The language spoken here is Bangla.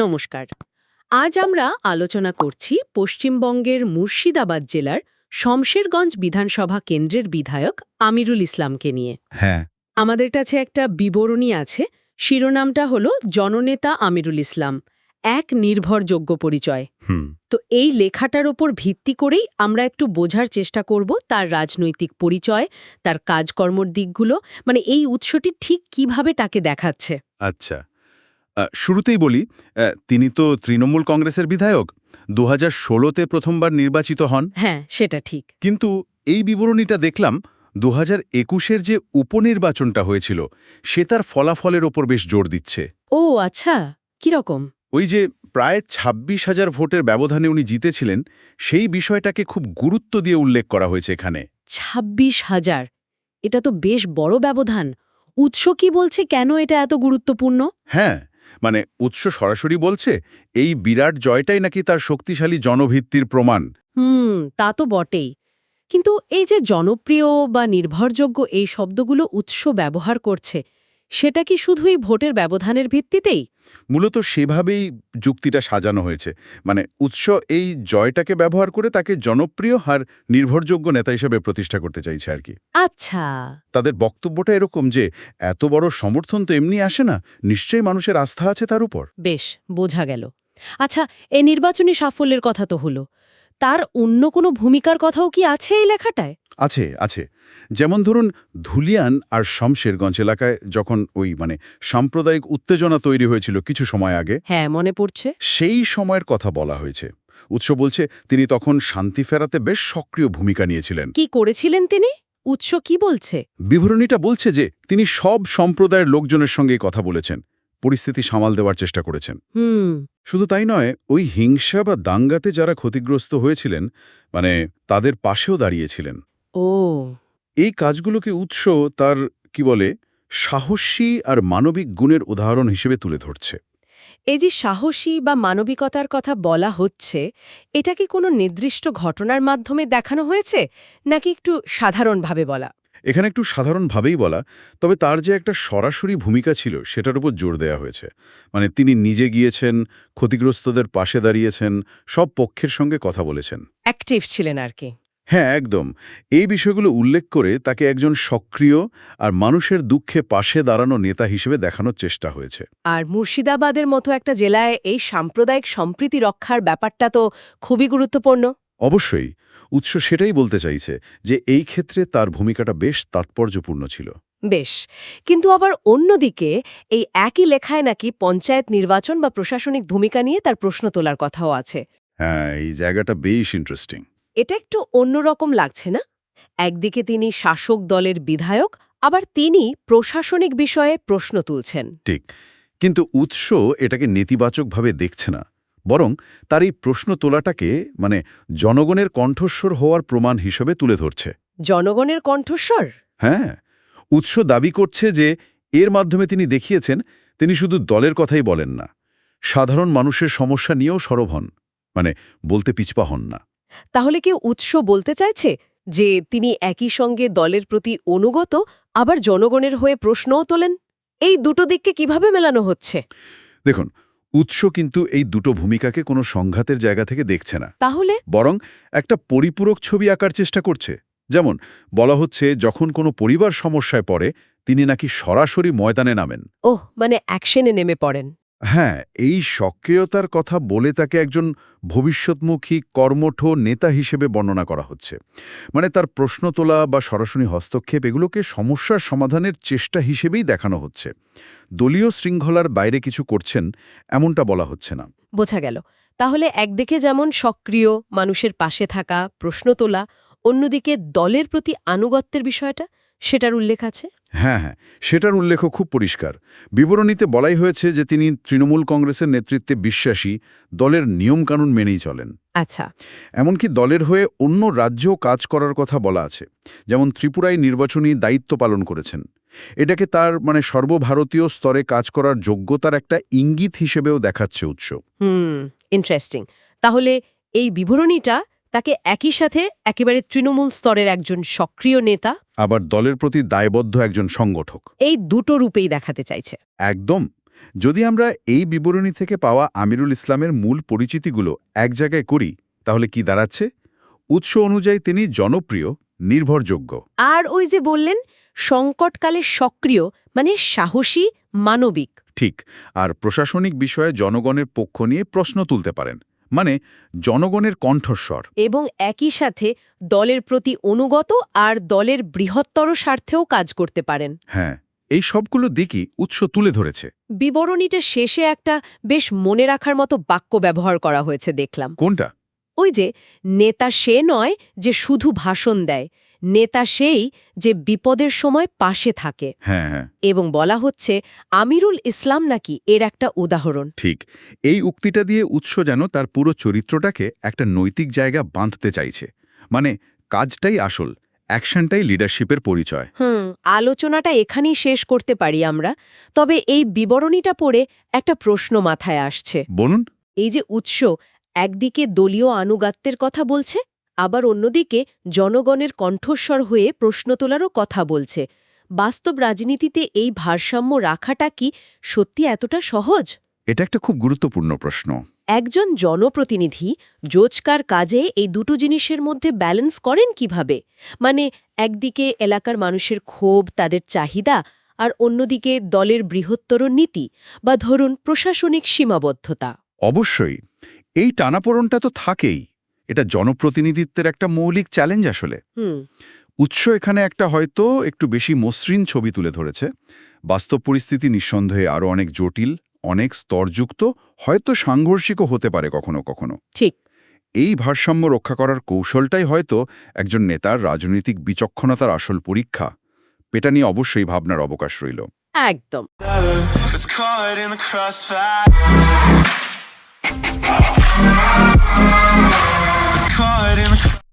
নমস্কার। আজ আমরা আলোচনা করছি পশ্চিমবঙ্গের মুর্শিদাবাদ জেলার শমশেরগঞ্জ বিধানসভা কেন্দ্রের বিধায়ক আমিরুল ইসলামকে নিয়ে। হ্যাঁ। আমাদের কাছে একটা বিবরণী আছে শিরোনামটা হলো জননেতা আমিরুল ইসলাম এক নির্ভরযোগ্য পরিচয়। তো এই লেখাটার ওপর ভিত্তি করেই আমরা একটু বোঝার চেষ্টা করব তার রাজনৈতিক পরিচয় তার কাজকর্মর দিকগুলো মানে এই উৎসটি ঠিক কীভাবে তাকে দেখাচ্ছে। আচ্ছা। শুরুতেই বলি তিনি তো তৃণমূল কংগ্রেসের বিধায়ক দু হাজার ষোলোতে প্রথমবার নির্বাচিত হন। হ্যাঁ সেটা ঠিক। কিন্তু এই বিবরণীটা দেখলাম দু হাজার একুশের যে উপনির্বাচনটা হয়েছিল সে তার ফলাফলের ওপর বেশ জোর দিচ্ছে। ও আচ্ছা কীরকম ওই যে প্রায় ছাব্বিশ হাজার ভোটের ব্যবধানে উনি জিতেছিলেন সেই বিষয়টাকে খুব গুরুত্ব দিয়ে উল্লেখ করা হয়েছে এখানে। ছাব্বিশ হাজার এটা তো বেশ বড় ব্যবধান। উৎস কি বলছে কেন এটা এত গুরুত্বপূর্ণ? হ্যাঁ মানে উৎস সরাসরি বলছে, এই বিরাট জয়টাই নাকি তার শক্তিশালী জনভিত্তির প্রমাণ। হুম, তা তো বটেই। কিন্তু এই যে জনপ্রিয় বা নির্ভরযোগ্য এই শব্দগুলো উৎস ব্যবহার করছে সেটা কি শুধুই ভোটের ব্যবধানের ভিত্তিতেই? মূলত সেভাবেই যুক্তিটা সাজানো হয়েছে। মানে উৎস এই জয়টাকে ব্যবহার করে তাকে জনপ্রিয় আর নির্ভরযোগ্য নেতা হিসেবে প্রতিষ্ঠা করতে চাইছে আর কি। আচ্ছা। তাদের বক্তব্যটা এরকম যে এত বড় সমর্থন তো এমনি আসে না নিশ্চয়ই মানুষের আস্থা আছে তার উপর। বেশ বোঝা গেল। আচ্ছা এই নির্বাচনী সাফল্যের কথা তো হলো। তার অন্য কোনো ভূমিকার কথাও কি আছে এই লেখাটায়? আছে আছে। যেমন ধরুন ধুলিয়ান আর শমশেরগঞ্জ এলাকায় যখন ওই মানে সাম্প্রদায়িক উত্তেজনা তৈরি হয়েছিল কিছু সময় আগে হ্যাঁ মনে পড়ছে। সেই সময়ের কথা বলা হয়েছে। উৎস বলছে তিনি তখন শান্তি ফেরাতে বেশ সক্রিয় ভূমিকা নিয়েছিলেন। কি করেছিলেন তিনি? উৎস কি বলছে? বিবরণীটা বলছে যে তিনি সব সম্প্রদায়ের লোকজনের সঙ্গে কথা বলেছেন। পরিস্থিতি সামাল দেওয়ার চেষ্টা করেছেন। শুধু তাই নয় ওই হিংসা বা দাঙ্গাতে যারা ক্ষতিগ্রস্ত হয়েছিলেন মানে তাদের পাশেও দাঁড়িয়েছিলেন। ও। এই কাজগুলোকে উৎস তার কি বলে সাহসী আর মানবিক গুণের উদাহরণ হিসেবে তুলে ধরছে। এই যে সাহসী বা মানবিকতার কথা বলা হচ্ছে এটা কি কোনো নির্দিষ্ট ঘটনার মাধ্যমে দেখানো হয়েছে? নাকি একটু সাধারণভাবে বলা? এখানে একটু সাধারণভাবেই বলা তবে তার যে একটা সরাসরি ভূমিকা ছিল সেটার উপর জোর দেয়া হয়েছে। মানে তিনি নিজে গিয়েছেন ক্ষতিগ্রস্তদের পাশে দাঁড়িয়েছেন সব পক্ষের সঙ্গে কথা বলেছেন। অ্যাক্টিভ ছিলেন আর কি। হ্যাঁ একদম। এই বিষয়গুলো উল্লেখ করে তাকে একজন সক্রিয় আর মানুষের দুঃখে পাশে দাঁড়ানো নেতা হিসেবে দেখানোর চেষ্টা হয়েছে। আর মুর্শিদাবাদের মতো একটা জেলায় এই সাম্প্রদায়িক সম্প্রীতি রক্ষার ব্যাপারটা তো খুবই গুরুত্বপূর্ণ। অবশ্যই। উৎস সেটাই বলতে চাইছে যে এই ক্ষেত্রে তার ভূমিকাটা বেশ তাৎপর্যপূর্ণ ছিল। বেশ কিন্তু আবার অন্যদিকে এই একই লেখায় নাকি পঞ্চায়েত নির্বাচন বা প্রশাসনিক ভূমিকা নিয়ে তার প্রশ্ন তোলার কথাও আছে। হ্যাঁ এই জায়গাটা বেশ ইন্টারেস্টিং এটা একটু অন্যরকম লাগছে না? একদিকে তিনি শাসক দলের বিধায়ক আবার তিনি প্রশাসনিক বিষয়ে প্রশ্ন তুলছেন। ঠিক কিন্তু উৎস এটাকে নেতিবাচকভাবে দেখছে না। বরং তার এই প্রশ্ন তোলাটাকে মানে জনগণের কণ্ঠস্বর হওয়ার প্রমাণ হিসেবে তুলে ধরছে। জনগণের কণ্ঠস্বর? হ্যাঁ উৎস দাবি করছে যে এর মাধ্যমে তিনি দেখিয়েছেন তিনি শুধু দলের কথাই বলেন না সাধারণ মানুষের সমস্যা নিয়েও সরব হন মানে বলতে পিছপা হন না। তাহলে কি উৎস বলতে চাইছে যে তিনি একই সঙ্গে দলের প্রতি অনুগত আবার জনগণের হয়ে প্রশ্নও তোলেন? এই দুটো দিককে কীভাবে মেলানো হচ্ছে? দেখুন উৎস কিন্তু এই দুটো ভূমিকাকে কোনো সংঘাতের জায়গা থেকে দেখছে না। তাহলে? বরং একটা পরিপূরক ছবি আঁকার চেষ্টা করছে। যেমন বলা হচ্ছে যখন কোনো পরিবার সমস্যায় পড়ে তিনি নাকি সরাসরি ময়দানে নামেন। ওহ মানে অ্যাকশনে নেমে পড়েন। হ্যাঁ এই সক্রিয়তার কথা বলে তাকে একজন ভবিষ্যৎমুখী কর্মঠ নেতা হিসেবে বর্ণনা করা হচ্ছে। মানে তার প্রশ্ন তোলা বা সরাসরি হস্তক্ষেপ এগুলোকে সমস্যার সমাধানের চেষ্টা হিসেবেই দেখানো হচ্ছে। দলীয় শৃঙ্খলার বাইরে কিছু করছেন, এমনটা বলা হচ্ছে না। বোঝা গেল। তাহলে একদিকে যেমন সক্রিয় মানুষের পাশে থাকা, প্রশ্ন তোলা, অন্যদিকে দলের প্রতি আনুগত্যের বিষয়টা? সেটার উল্লেখ আছে? হ্যাঁ হ্যাঁ সেটার উল্লেখও খুব পরিষ্কার। বিবরণীতে বলাই হয়েছে যে তিনি তৃণমূল কংগ্রেসের নেতৃত্বে বিশ্বাসী দলের নিয়মকানুন মেনেই চলেন। আচ্ছা। এমনকি দলের হয়ে অন্য রাজ্যেও কাজ করার কথা বলা আছে যেমন ত্রিপুরায় নির্বাচনী দায়িত্ব পালন করেছেন। এটাকে তার মানে সর্বভারতীয় স্তরে কাজ করার যোগ্যতার একটা ইঙ্গিত হিসেবেও দেখাচ্ছে উৎস। হুম ইন্টারেস্টিং তাহলে এই বিবরণীটা তাকে একই সাথে একেবারে তৃণমূল স্তরের একজন সক্রিয় নেতা আবার দলের প্রতি দায়বদ্ধ একজন সংগঠক। এই দুটো রূপেই দেখাতে চাইছে। একদম। যদি আমরা এই বিবরণী থেকে পাওয়া আমিরুল ইসলামের মূল পরিচিতিগুলো এক জায়গায় করি তাহলে কি দাঁড়াচ্ছে? উৎস অনুযায়ী তিনি জনপ্রিয় নির্ভরযোগ্য। আর ওই যে বললেন সংকটকালে সক্রিয় মানে সাহসী মানবিক। ঠিক। আর প্রশাসনিক বিষয়ে জনগণের পক্ষ নিয়ে প্রশ্ন তুলতে পারেন। মানে জনগণের কণ্ঠস্বর। এবং একই সাথে দলের প্রতি অনুগত আর দলের বৃহত্তর স্বার্থেও কাজ করতে পারেন। হ্যাঁ এই সবগুলো দিকই উৎস তুলে ধরেছে। বিবরণীটা শেষে একটা বেশ মনে রাখার মতো বাক্য ব্যবহার করা হয়েছে দেখলাম। কোনটা? ওই যে নেতা সে নয় যে শুধু ভাষণ দেয়। নেতা সেই যে বিপদের সময় পাশে থাকে। হ্যাঁ হ্যাঁ। এবং বলা হচ্ছে আমিরুল ইসলাম নাকি এর একটা উদাহরণ। ঠিক। এই উক্তিটা দিয়ে উৎস যেন তার পুরো চরিত্রটাকে একটা নৈতিক জায়গা বাঁধতে চাইছে। মানে কাজটাই আসল অ্যাকশনটাই লিডারশিপের পরিচয়। হুম আলোচনাটা এখানেই শেষ করতে পারি আমরা। তবে এই বিবরণীটা পড়ে একটা প্রশ্ন মাথায় আসছে। বলুন। এই যে উৎস একদিকে দলীয় আনুগাত্যের কথা বলছে আবার অন্যদিকে জনগণের কণ্ঠস্বর হয়ে প্রশ্ন তোলারও কথা বলছে। বাস্তব রাজনীতিতে এই ভারসাম্য রাখাটা কি সত্যি এতটা সহজ? এটা একটা খুব গুরুত্বপূর্ণ প্রশ্ন। একজন জনপ্রতিনিধি রোজকার কাজে এই দুটো জিনিসের মধ্যে ব্যালেন্স করেন কীভাবে? মানে একদিকে এলাকার মানুষের ক্ষোভ তাদের চাহিদা আর অন্যদিকে দলের বৃহত্তর নীতি বা ধরুন প্রশাসনিক সীমাবদ্ধতা। অবশ্যই এই টানাপোড়নটা তো থাকেই। এটা জনপ্রতিনিধিত্বের একটা মৌলিক চ্যালেঞ্জ আসলে। উৎস এখানে একটা হয়তো একটু বেশি মসৃণ ছবি তুলে ধরেছে। বাস্তব পরিস্থিতি নিঃসন্দেহে আরও অনেক জটিল অনেক স্তরযুক্ত হয়তো সাংঘর্ষিকও হতে পারে কখনো কখনো। ঠিক। এই ভারসাম্য রক্ষা করার কৌশলটাই হয়তো একজন নেতার রাজনৈতিক বিচক্ষণতার আসল পরীক্ষা। পেটা নিয়ে অবশ্যই ভাবনার অবকাশ রইল। একদম। Nereye mi?